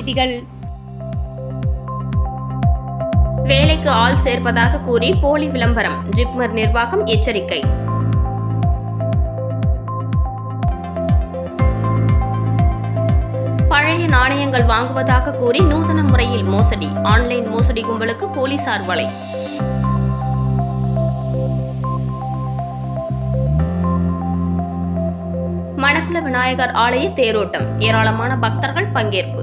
செய்திகள். வேலைக்கு ஆள் சேர்ப்பதாக கூறி போலி விளம்பரம் ஜிப்மர் நிர்வாகம் எச்சரிக்கை. பழைய நாணயங்கள் வாங்குவதாக கூறி நூதன முறையில் மோசடி ஆன்லைன் மோசடி கும்பலுக்கு போலீசார் வலை. மணக்குள விநாயகர் ஆலய தேரோட்டம் ஏராளமான பக்தர்கள் பங்கேற்பு.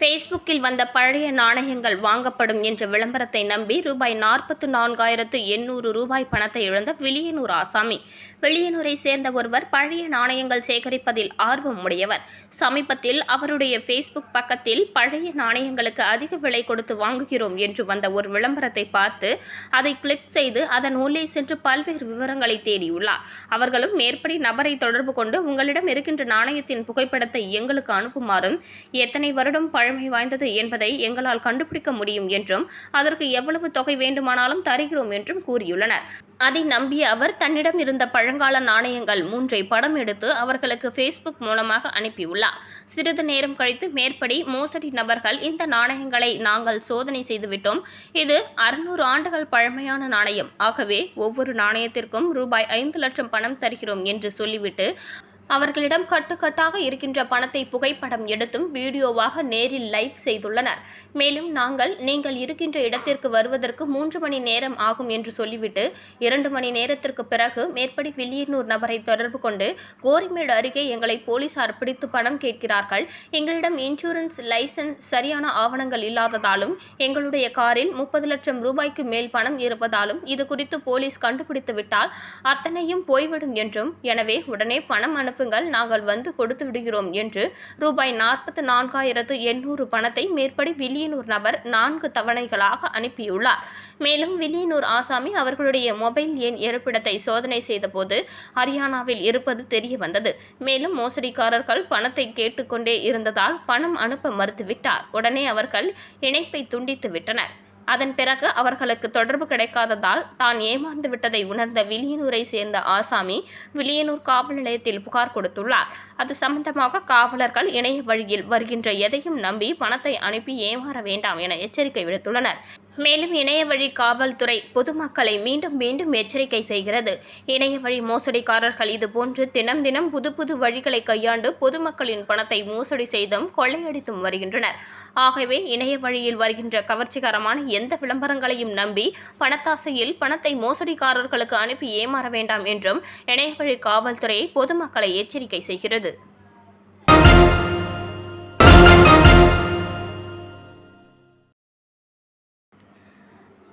ஃபேஸ்புக்கில் வந்த பழைய நாணயங்கள் வாங்கப்படும் என்ற விளம்பரத்தை நம்பி ரூபாய் நாற்பத்து நான்காயிரத்து எண்ணூறு ரூபாய் பணத்தை இழந்த வெளியனூர் ஆசாமி. வெளியனூரை சேர்ந்த ஒருவர் பழைய நாணயங்கள் சேகரிப்பதில் ஆர்வம் உடையவர். சமீபத்தில் அவருடைய ஃபேஸ்புக் பக்கத்தில் பழைய நாணயங்களுக்கு அதிக விலை கொடுத்து வாங்குகிறோம் என்று வந்த ஒரு விளம்பரத்தை பார்த்து அதை கிளிக் செய்து அதன் உள்ளே சென்று பல்வேறு விவரங்களை தேடியுள்ளார். அவர்களும் மேற்படி நபரை தொடர்பு கொண்டு உங்களிடம் இருக்கின்ற நாணயத்தின் புகைப்படத்தை எங்களுக்கு அனுப்புமாறும் எத்தனை வருடம் பழ பழமை வாய்ந்தது என்பதை எங்களால் கண்டுபிடிக்க முடியும் என்றும் அதற்கு எவ்வளவு தொகை வேண்டுமானாலும் தருகிறோம் என்றும் கூறியுள்ளனர். அதை நம்பிய அவர் தன்னிடம் இருந்த பழங்கால நாணயங்கள் மூன்றை படம் எடுத்து அவர்களுக்கு ஃபேஸ்புக் மூலமாக அனுப்பியுள்ளார். சிறிது நேரம் கழித்து மேற்படி மோசடி நபர்கள் இந்த நாணயங்களை நாங்கள் சோதனை செய்துவிட்டோம். இது அறுநூறு ஆண்டுகள் பழமையான நாணயம். ஆகவே ஒவ்வொரு நாணயத்திற்கும் ரூபாய் ஐந்து லட்சம் பணம் தருகிறோம் என்று சொல்லிவிட்டு அவர்களிடம் கட்டுக்கட்டாக இருக்கின்ற பணத்தை புகைப்படம் எடுத்தும் வீடியோவாக நேரில் லைவ் செய்துள்ளனர். மேலும் நாங்கள் நீங்கள் இருக்கின்ற இடத்திற்கு வருவதற்கு மூன்று மணி நேரம் ஆகும் என்று சொல்லிவிட்டு இரண்டு மணி நேரத்திற்கு பிறகு மேற்படி வில்லியனூர் நபரை தொடர்பு கொண்டு கோரிமேடு அருகே எங்களை போலீசார் பிடித்து பணம் கேட்கிறார்கள். எங்களிடம் இன்சூரன்ஸ் லைசன்ஸ் சரியான ஆவணங்கள் இல்லாததாலும் எங்களுடைய காரில் முப்பது லட்சம் ரூபாய்க்கு மேல் பணம் இருப்பதாலும் இது குறித்து போலீஸ் கண்டுபிடித்து விட்டால் அத்தனையும் போய்விடும் என்றும் எனவே உடனே பணம் அனுப்புங்கள் நாங்கள் வந்து கொடுத்து விடுகிறோம் என்று ரூபாய் நாற்பத்து நான்காயிரத்து எண்ணூறு பணத்தை மேற்படி வில்லியனூர் நபர் நான்கு தவணைகளாக அனுப்பியுள்ளார். மேலும் வில்லியனூர் ஆசாமி அவர்களுடைய மொபைல் எண் இருப்பிடத்தை சோதனை செய்தபோது ஹரியானாவில் இருப்பது தெரிய வந்தது மேலும் மோசடிக்காரர்கள் பணத்தை கேட்டுக்கொண்டே இருந்ததால் பணம் அனுப்ப மறுத்துவிட்டார். உடனே அவர்கள் இணைப்பை துண்டித்து விட்டனர். அதன் பிறகு அவர்களுக்கு தொடர்பு கிடைக்காததால் தான் ஏமாந்து விட்டதை உணர்ந்த வில்லியனூரை சேர்ந்த ஆசாமி வில்லியனூர் காவல் நிலையத்தில் புகார் கொடுத்துள்ளார். அது சம்பந்தமாக காவலர்கள் இணைய வழியில் வருகின்ற எதையும் நம்பி பணத்தை அனுப்பி ஏமாற வேண்டாம் என எச்சரிக்கை விடுத்துள்ளனர். மேலும் இணைய வழி காவல்துறை பொதுமக்களை மீண்டும் மீண்டும் எச்சரிக்கை செய்கிறது. இணைய வழி மோசடிக்காரர்கள் இதுபோன்று தினம் தினம் புது புது வழிகளை கையாண்டு பொதுமக்களின் பணத்தை மோசடி செய்தும் கொள்ளையடித்தும் வருகின்றனர். ஆகவே இணைய வழியில் வருகின்ற கவர்ச்சிகரமான எந்த விளம்பரங்களையும் நம்பி பணத்தாசையில் பணத்தை மோசடிக்காரர்களுக்கு அனுப்பி ஏமாற வேண்டாம் என்றும் இணைய வழி காவல்துறை பொதுமக்களை எச்சரிக்கை செய்கிறது.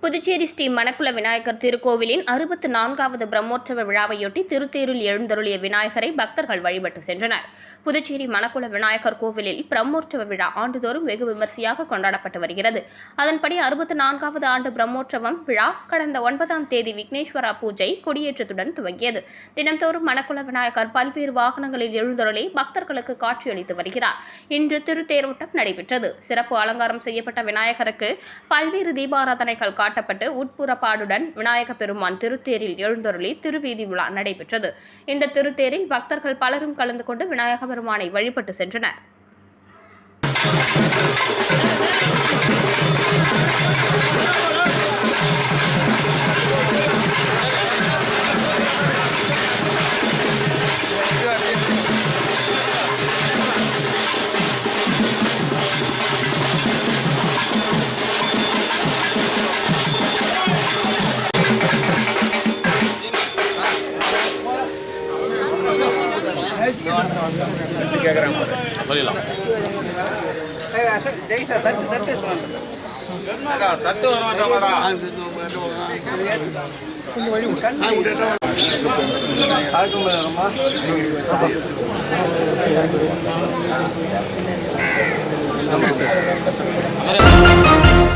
புதுச்சேரி ஸ்ரீ மணக்குள விநாயகர் திருக்கோவிலின் அறுபத்து நான்காவது பிரம்மோற்சவ விழாவையொட்டி திருத்தேரில் எழுந்தருளிய விநாயகரை பக்தர்கள் வழிபட்டு சென்றனர். புதுச்சேரி மணக்குள விநாயகர் கோவிலில் பிரம்மோற்சவ விழா ஆண்டுதோறும் வெகு விமரிசையாக கொண்டாடப்பட்டு வருகிறது. அதன்படி அறுபத்து நான்காவது ஆண்டு பிரம்மோற்சவம் விழா கடந்த ஒன்பதாம் தேதி விக்னேஸ்வரா பூஜை கொடியேற்றத்துடன் துவங்கியது. தினந்தோறும் மணக்குள விநாயகர் பல்வேறு வாகனங்களில் எழுந்தருளி பக்தர்களுக்கு காட்சியளித்து வருகிறார். இன்று திருத்தேரோட்டம் நடைபெற்றது. சிறப்பு அலங்காரம் செய்யப்பட்ட விநாயகருக்கு பல்வேறு தீபாராதனைகள் காட்டப்பட்டு உட்புறப்பாடுடன் விநாயக பெருமான் திருத்தேரில் எழுந்தருளி திருவீதி விழா நடைபெற்றது. இந்த திருத்தேரில் பக்தர்கள் பலரும் கலந்து கொண்டு விநாயக பெருமானை வழிபட்டு சென்றனர். தட்டு தட்டு தட்டு வர மாட்டாங்கடா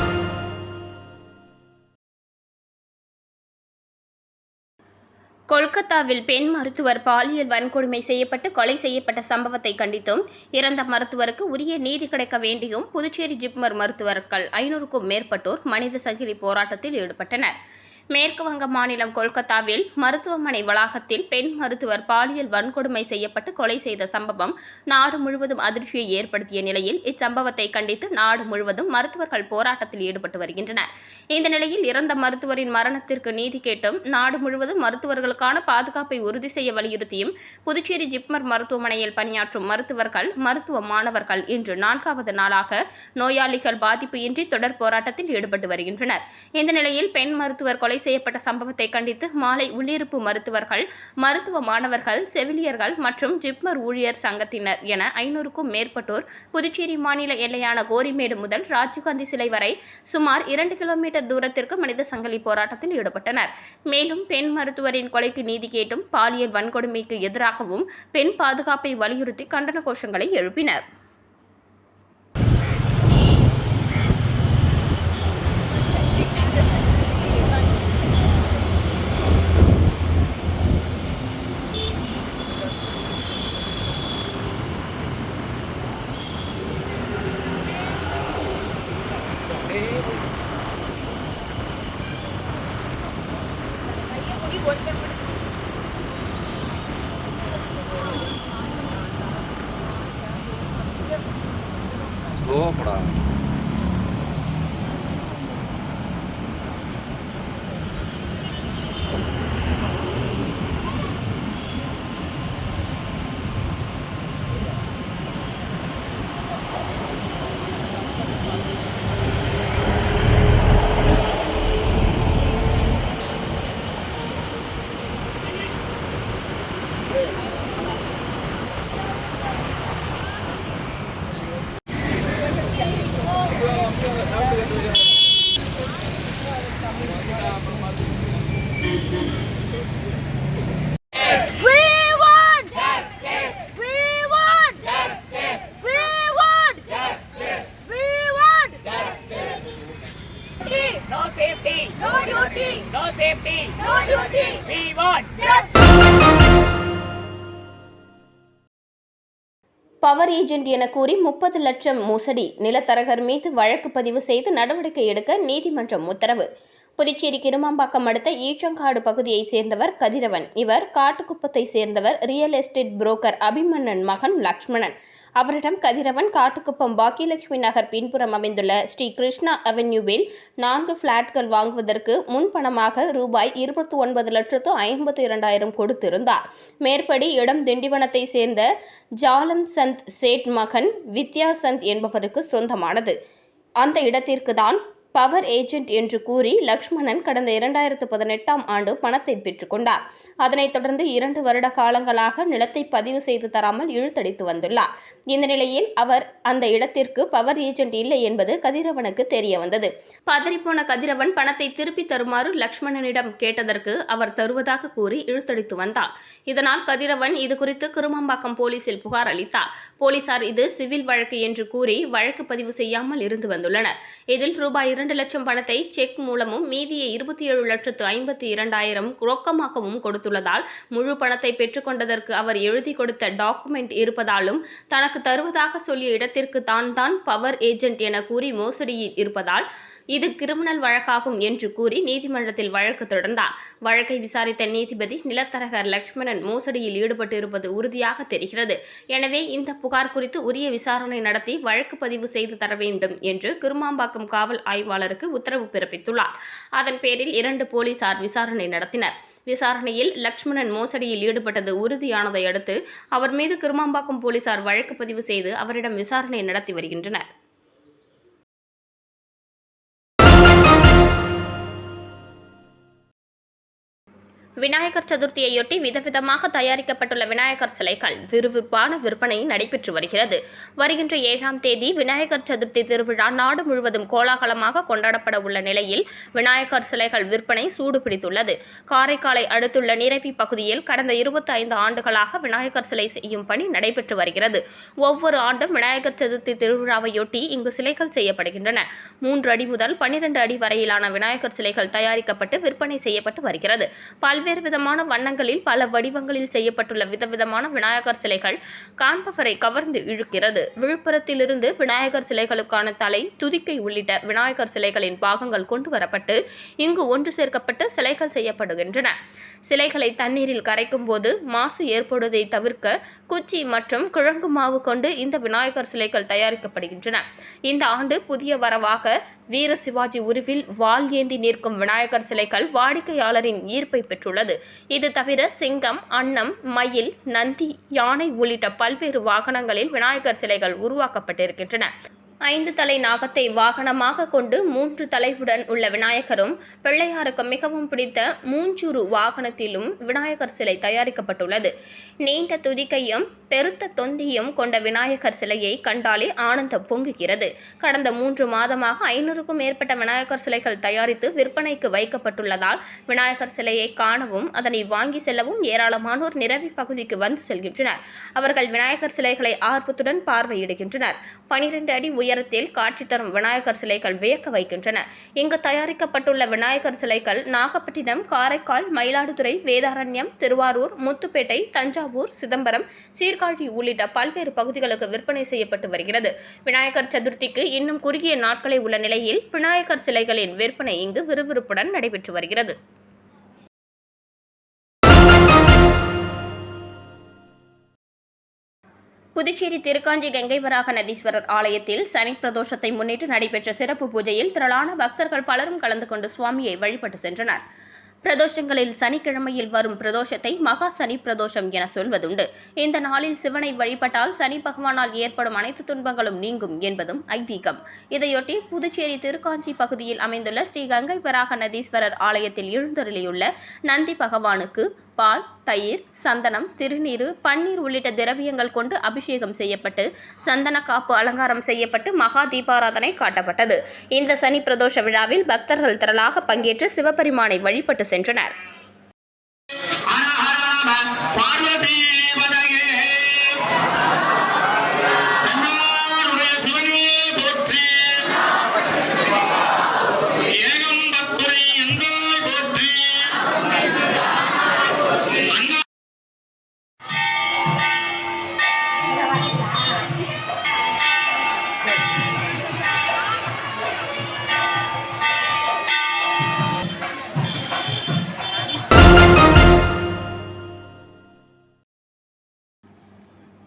கொல்கத்தாவில் பெண் மருத்துவர் பாலியல் வன்கொடுமை செய்யப்பட்டு கொலை செய்யப்பட்ட சம்பவத்தை கண்டித்தும் இறந்த மருத்துவருக்கு உரிய நீதி கிடைக்க வேண்டியும் புதுச்சேரி ஜிப்மர் மருத்துவர்கள் ஐநூறுக்கும் மேற்பட்டோர் மனித சங்கிலி போராட்டத்தில் ஈடுபட்டனர். மேற்கு வங்க மாநிலம் கொல்கத்தாவில் மருத்துவமனை வளாகத்தில் பெண் மருத்துவர் பாலியல் வன்கொடுமை செய்யப்பட்டு கொலை செய்த சம்பவம் நாடு முழுவதும் அதிர்ச்சியை ஏற்படுத்திய நிலையில் இச்சம்பவத்தை கண்டித்து நாடு முழுவதும் மருத்துவர்கள் போராட்டத்தில் ஈடுபட்டு வருகின்றனர். இந்த நிலையில் இறந்த மருத்துவரின் மரணத்திற்கு நீதி கேட்டும் நாடு முழுவதும் மருத்துவர்களுக்கான பாதுகாப்பை உறுதி செய்ய வலியுறுத்தியும் புதுச்சேரி ஜிப்மர் மருத்துவமனையில் பணியாற்றும் மருத்துவர்கள் மருத்துவ மாணவர்கள் இன்று நான்காவது நாளாக நோயாளிகள் பாதிப்பு இன்றி தொடர் போராட்டத்தில் ஈடுபட்டு வருகின்றனர். இந்த நிலையில் பெண் மருத்துவர் கொலை செய்யப்பட்ட சம்பவத்தை கண்டித்து மாலை உள்ளிருப்பு மருத்துவர்கள் மருத்துவ மாணவர்கள் செவிலியர்கள் மற்றும் ஜிப்மர் ஊழியர் சங்கத்தினர் என ஐநூறுக்கும் மேற்பட்டோர் புதுச்சேரி மாநில எல்லையான கோரிமேடு முதல் ராஜீவ்காந்தி சிலை வரை சுமார் இரண்டு கிலோமீட்டர் தூரத்திற்கு மனித சங்கிலி போராட்டத்தில் ஈடுபட்டனர். மேலும் பெண் மருத்துவரின் கொலைக்கு நீதி கேட்டும் பாலியல் வன்கொடுமைக்கு எதிராகவும் பெண் பாதுகாப்பை வலியுறுத்தி கண்டன கோஷங்களை எழுப்பினர். 로 뭐라. பவர் ஏஜென்ட் என கூறி முப்பது லட்சம் மோசடி நிலத்தரகர் மீது வழக்கு பதிவு செய்து நடவடிக்கை எடுக்க நீதிமன்றம் உத்தரவு. புதுச்சேரி கிருமாம்பாக்கம் அடுத்த ஈச்சங்காடு பகுதியைச் சேர்ந்தவர் கதிரவன். இவர் காட்டுக்குப்பத்தை சேர்ந்தவர் ரியல் எஸ்டேட் புரோக்கர் அபிமன்னன் மகன் லக்ஷ்மணன். அவரிடம் கதிரவன் காட்டுக்குப்பம் பாக்கியலட்சுமி நகர் பின்புறம் அமைந்துள்ள ஸ்ரீ கிருஷ்ணா அவென்யூவில் நான்கு பிளாட்கள் வாங்குவதற்கு முன்பணமாக ரூபாய் இருபத்தி ஒன்பது லட்சத்து ஐம்பத்தி இரண்டாயிரம் கொடுத்திருந்தார். மேற்படி இடம் திண்டிவனத்தை சேர்ந்த ஜாலம் சந்த் சேட் மகன் வித்யா சந்த் என்பவருக்கு சொந்தமானது. அந்த இடத்திற்கு தான் பவர் ஏஜென்ட் என்று கூறி லக்ஷ்மணன் கடந்த இரண்டாயிரத்து பதினெட்டாம் ஆண்டு பணத்தை பெற்றுக்கொண்டார். அதனைத் தொடர்ந்து இரண்டு வருட காலங்களாக நிலத்தை பதிவு செய்து தராமல் இழுத்தடித்து வந்துள்ளார். இந்த நிலையில் அவர் அந்த இடத்திற்கு பவர் ஏஜென்ட் இல்லை என்பது கதிரவனுக்கு தெரிய வந்தது பதறிப்போன கதிரவன் பணத்தை திருப்பி தருமாறு லக்ஷ்மணனிடம் கேட்டதற்கு அவர் தருவதாக கூறி இழுத்தடித்து வந்தார். இதனால் கதிரவன் இது குறித்து கிருமம்பாக்கம் போலீசில் புகார் அளித்தார். போலீசார் இது சிவில் வழக்கு என்று கூறி வழக்கு பதிவு செய்யாமல் இருந்து வந்துள்ளனர். இதில் ரூபாய் இரண்டு லட்சம் பணத்தை செக் மூலமும் மீதியை இருபத்தி ஏழு லட்சத்து ஐம்பத்தி இரண்டாயிரம் ரொக்கமாகவும் கொடுத்துள்ளதால் முழு பணத்தை பெற்றுக்கொண்டதற்கு அவர் எழுதி கொடுத்த டாக்குமெண்ட் இருப்பதாலும் தனக்கு தருவதாக சொல்லிய இடத்திற்கு தான் தான் பவர் ஏஜென்ட் என கூறி மோசடியில் இருப்பதால் இது கிரிமினல் வழக்காகும் என்று கூறி நீதிமன்றத்தில் வழக்கு தொடர்ந்தார். வழக்கை விசாரித்த நீதிபதி நிலத்தரகர் லக்ஷ்மணன் மோசடியில் ஈடுபட்டு இருப்பது உறுதியாக தெரிகிறது. எனவே இந்த புகார் குறித்து உரிய விசாரணை நடத்தி வழக்கு பதிவு செய்து தர வேண்டும் என்று கிருமாம்பாக்கம் காவல் ஆய்வு ஆய்வாளருக்கு உத்தரவு பிறப்பித்துள்ளார். அதன் பேரில் இரண்டு போலீசார் விசாரணை நடத்தினர். விசாரணையில் லக்ஷ்மணன் மோசடியில் ஈடுபட்டது உறுதியானதை அடுத்து அவர் மீது கிருமாம்பாக்கம் போலீசார் வழக்கு பதிவு செய்து அவரிடம் விசாரணை நடத்தி வருகின்றனர். விநாயகர் சதுர்த்தியையொட்டி விதவிதமாக தயாரிக்கப்பட்டுள்ள விநாயகர் சிலைகள் விறுவிறுப்பான விற்பனை நடைபெற்று வருகிறது. வருகின்ற ஏழாம் தேதி விநாயகர் சதுர்த்தி திருவிழா நாடு முழுவதும் கோலாகலமாக கொண்டாடப்பட உள்ள நிலையில் விநாயகர் சிலைகள் விற்பனை சூடுபிடித்துள்ளது. காரைக்காலை அடுத்துள்ள நிரவி பகுதியில் கடந்த இருபத்தி ஐந்து ஆண்டுகளாக விநாயகர் சிலை செய்யும் பணி நடைபெற்று வருகிறது. ஒவ்வொரு ஆண்டும் விநாயகர் சதுர்த்தி திருவிழாவையொட்டி இங்கு சிலைகள் செய்யப்படுகின்றன. மூன்று அடி முதல் பனிரெண்டு அடி வரையிலான விநாயகர் சிலைகள் தயாரிக்கப்பட்டு விற்பனை செய்யப்பட்டு வருகிறது. பல்வேறு பல்வேறு விதமான வண்ணங்களில் பல வடிவங்களில் செய்யப்பட்டுள்ள விதவிதமான விநாயகர் சிலைகள் காண்பவரை கவர்ந்து இழுக்கிறது. விழுப்புரத்திலிருந்து விநாயகர் சிலைகளுக்கான தலை துதிக்கை உள்ளிட்ட விநாயகர் சிலைகளின் பாகங்கள் கொண்டு வரப்பட்டு இங்கு ஒன்று சேர்க்கப்பட்டு சிலைகள் செய்யப்படுகின்றன. சிலைகளை தண்ணீரில் கரைக்கும் போது மாசு ஏற்படுவதை தவிர்க்க குச்சி மற்றும் கிழங்கு மாவு கொண்டு இந்த விநாயகர் சிலைகள் தயாரிக்கப்படுகின்றன. இந்த ஆண்டு புதிய வரவாக வீர சிவாஜி உருவில் வாள் ஏந்தி நிற்கும் விநாயகர் சிலைகள் வாடிக்கையாளரின் ஈர்ப்பை பெற்றுள்ளது. இது தவிர சிங்கம் அன்னம் மயில் நந்தி யானை உள்ளிட்ட பல்வேறு வாகனங்களில் விநாயகர் சிலைகள் உருவாக்கப்பட்டிருக்கின்றன. ஐந்து தலை நாகத்தை வாகனமாக கொண்டு மூன்று தலையுடன் உள்ள விநாயகரும் பிள்ளையாருக்கு மிகவும் பிடித்த மூஞ்சூறு வாகனத்திலும் விநாயகர் சிலை தயாரிக்கப்பட்டுள்ளது. நீண்ட துதிக்கையும் பெருத்த தொந்தியும் கொண்ட விநாயகர் சிலையை கண்டாலே ஆனந்தம் பொங்குகிறது. கடந்த மூன்று மாதமாக ஐநூறுக்கும் மேற்பட்ட விநாயகர் சிலைகள் தயாரித்து விற்பனைக்கு வைக்கப்பட்டுள்ளதால் விநாயகர் சிலையை காணவும் அதனை வாங்கி செல்லவும் ஏராளமானோர் நிரவி பகுதிக்கு வந்து செல்கின்றனர். அவர்கள் விநாயகர் சிலைகளை ஆர்வத்துடன் பார்வையிடுகின்றனர். பனிரெண்டு அடி உயரத்தில் காட்சி தரும் விநாயகர் சிலைகள் வியக்க வைக்கின்றன. இங்கு தயாரிக்கப்பட்டுள்ள விநாயகர் சிலைகள் நாகப்பட்டினம் காரைக்கால் மயிலாடுதுறை வேதாரண்யம் திருவாரூர் முத்துப்பேட்டை தஞ்சாவூர் சிதம்பரம் சீர்காழி உள்ளிட்ட பல்வேறு பகுதிகளுக்கு விற்பனை செய்யப்பட்டு வருகிறது. விநாயகர் சதுர்த்திக்கு இன்னும் குறுகிய நாட்களே உள்ள நிலையில் விநாயகர் சிலைகளின் விற்பனை இங்கு விறுவிறுப்புடன் நடைபெற்று வருகிறது. புதுச்சேரி திருக்காஞ்சி கங்கை வராக நதீஸ்வரர் ஆலயத்தில் சனி பிரதோஷத்தை முன்னிட்டு நடைபெற்ற சிறப்பு பூஜையில் திரளான பக்தர்கள் பலரும் கலந்து கொண்டு சுவாமியை வழிபட்டு சென்றனர். பிரதோஷங்களில் சனிக்கிழமையில் வரும் பிரதோஷத்தை மகா சனி பிரதோஷம் என சொல்வதுண்டு. இந்த நாளில் சிவனை வழிபட்டால் சனி பகவானால் ஏற்படும் அனைத்து துன்பங்களும் நீங்கும் என்பதும் ஐதீகம். இதையொட்டி புதுச்சேரி திருக்காஞ்சி பகுதியில் அமைந்துள்ள ஸ்ரீ கங்கை வராக நதீஸ்வரர் ஆலயத்தில் எழுந்தருளியுள்ள நந்தி பகவானுக்கு பால் தயிர் சந்தனம் திருநீர் பன்னீர் உள்ளிட்ட திரவியங்கள் கொண்டு அபிஷேகம் செய்யப்பட்டு சந்தன காப்பு அலங்காரம் செய்யப்பட்டு மகா தீபாராதனை காட்டப்பட்டது. இந்த சனி பிரதோஷ விழாவில் பக்தர்கள் திரளாக பங்கேற்று சிவபெருமானை வழிபட்டு சென்றனர். பார்வதி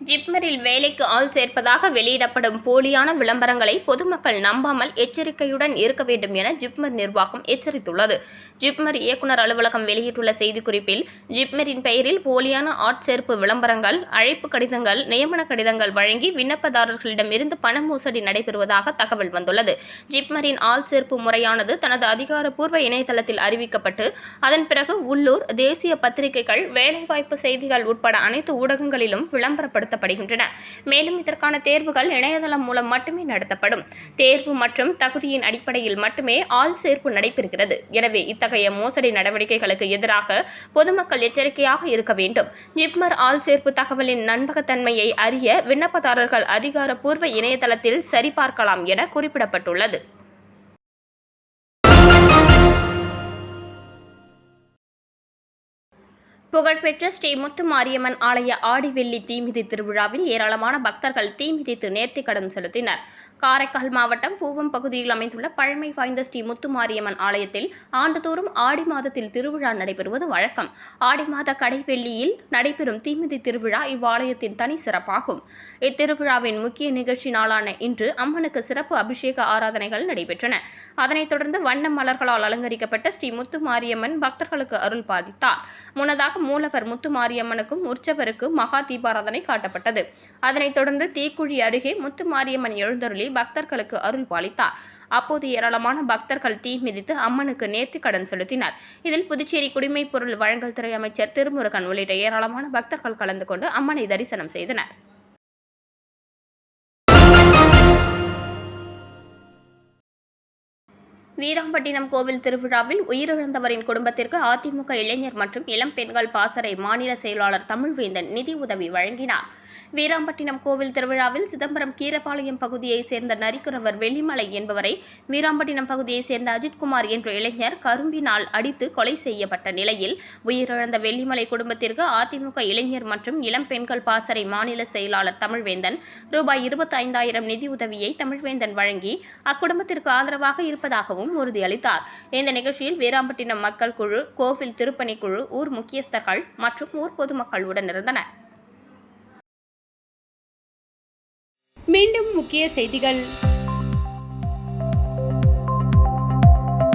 ஜிப்மரில் வேலைக்கு ஆள் சேர்ப்பதாக வெளியிடப்படும் போலியான விளம்பரங்களை பொதுமக்கள் நம்பாமல் எச்சரிக்கையுடன் இருக்க வேண்டும் என ஜிப்மர் நிர்வாகம் எச்சரித்துள்ளது. ஜிப்மர் இயக்குனர் அலுவலகம் வெளியிட்டுள்ள செய்திக்குறிப்பில் ஜிப்மரின் பெயரில் போலியான ஆட்சேர்ப்பு விளம்பரங்கள் அழைப்பு கடிதங்கள் நியமன கடிதங்கள் வழங்கி விண்ணப்பதாரர்களிடமிருந்து பண மோசடி நடைபெறுவதாக தகவல் வந்துள்ளது. ஜிப்மரின் ஆள் சேர்ப்பு முறையானது தனது அதிகாரப்பூர்வ இணையதளத்தில் அறிவிக்கப்பட்டு அதன் பிறகு உள்ளூர் தேசிய பத்திரிகைகள் வேலைவாய்ப்பு செய்திகள் உட்பட அனைத்து ஊடகங்களிலும் விளம்பரப்படுத்த நடத்தப்படுகின்றன. மேலும் இதற்கான தேர்வுகள் இணையதளம் மூலம் மட்டுமே நடத்தப்படும். தேர்வு மற்றும் தகுதியின் அடிப்படையில் மட்டுமே ஆள் சேர்ப்பு நடைபெறுகிறது. எனவே இத்தகைய மோசடி நடவடிக்கைகளுக்கு எதிராக பொதுமக்கள் எச்சரிக்கையாக இருக்க வேண்டும். ஜிப்மர் ஆள் சேர்ப்பு தகவலின் நம்பகத்தன்மையை அறிய விண்ணப்பதாரர்கள் அதிகாரப்பூர்வ இணையதளத்தில் சரிபார்க்கலாம் என குறிப்பிடப்பட்டுள்ளது. புகழ்பெற்ற ஸ்ரீ முத்து மாரியம்மன் ஆலய ஆடிவெள்ளி தீமிதி திருவிழாவில் ஏராளமான பக்தர்கள் தீமிதித்து நேர்த்திக்கடன் செலுத்தினர். காரைக்கால் மாவட்டம் பூவம் பகுதியில் அமைந்துள்ள பழமை வாய்ந்த ஸ்ரீ முத்து மாரியம்மன் ஆலயத்தில் ஆண்டுதோறும் ஆடி மாதத்தில் திருவிழா நடைபெறுவது வழக்கம். ஆடி மாத கடைவெள்ளியில் நடைபெறும் தீமிதி திருவிழா இவ்வாலயத்தின் தனி சிறப்பாகும். இத்திருவிழாவின் முக்கிய நிகழ்ச்சி நாளான இன்று அம்மனுக்கு சிறப்பு அபிஷேக ஆராதனைகள் நடைபெற்றன. அதனைத் தொடர்ந்து வண்ண மலர்களால் அலங்கரிக்கப்பட்ட ஸ்ரீ முத்து மாரியம்மன் பக்தர்களுக்கு அருள் பாதித்தார் முன்னதாக மூலவர் முத்து மாரியம்மனுக்கும் உற்சவருக்கும் மகா தீபாராதனை காட்டப்பட்டது. அதனைத் தொடர்ந்து தீக்குழி அருகே முத்து மாரியம்மன் எழுந்தருளி பக்தர்களுக்கு அருள் பாலித்தார் அப்போது ஏராளமான பக்தர்கள் தீ மிதித்து அம்மனுக்கு நேர்த்தி கடன் செலுத்தினர். இதில் புதுச்சேரி குடிமைப் பொருள் வழங்கல் துறை அமைச்சர் திருமுருகன் உள்ளிட்ட ஏராளமான பக்தர்கள் கலந்து கொண்டு அம்மனை தரிசனம் செய்தனர். வீராம்பட்டினம் கோவில் திருவிழாவில் உயிரிழந்தவரின் குடும்பத்திற்கு அதிமுக இளைஞர் மற்றும் இளம் பெண்கள் பாசறை மாநில செயலாளர் தமிழ்வேந்தன் நிதி உதவி வழங்கினார். வீராம்பட்டினம் கோவில் திருவிழாவில் சிதம்பரம் கீரபாளையம் பகுதியைச் சேர்ந்த நரிக்குறவர் வெள்ளிமலை என்பவரை வீராம்பட்டினம் பகுதியைச் சேர்ந்த அஜித்குமார் என்ற இளைஞர் கரும்பினால் அடித்து கொலை செய்யப்பட்ட நிலையில் உயிரிழந்த வெள்ளிமலை குடும்பத்திற்கு அதிமுக இளைஞர் மற்றும் இளம் பெண்கள் பாசறை மாநில செயலாளர் தமிழ்வேந்தன் ரூபாய் இருபத்தைந்தாயிரம் நிதி உதவியை தமிழ்வேந்தன் வழங்கி அக்குடும்பத்திற்கு ஆதரவாக இருப்பதாகவும் உறுதியளித்தார். இந்த நிகழ்ச்சியில் வீராம்பட்டினம் மக்கள் குழு கோவில் திருப்பணி குழு ஊர் முக்கியஸ்தர்கள் மற்றும் ஊர் பொதுமக்கள் உடனிருந்தனர் மீண்டும் முக்கிய செய்திகள்.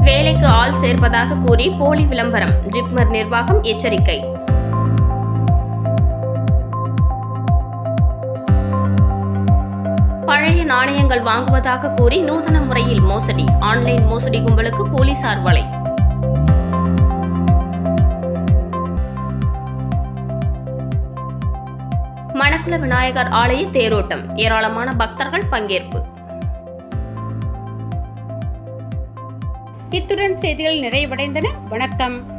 வேலைக்கு ஆள் சேர்ப்பதாக கூறி போலி விளம்பரம் ஜிப்மர் நிர்வாகம் எச்சரிக்கை. நாணயங்கள் வாங்குவதாக கூறி நூதன முறையில் மோசடி. ஆன்லைன் மோசடி கும்பலுக்கு போலீசார் வலை. மணக்குள விநாயகர் ஆலய தேரோட்டம். ஏராளமான பக்தர்கள் பங்கேற்பு. இத்துடன் செய்திகள் நிறைவடைந்தன. வணக்கம்.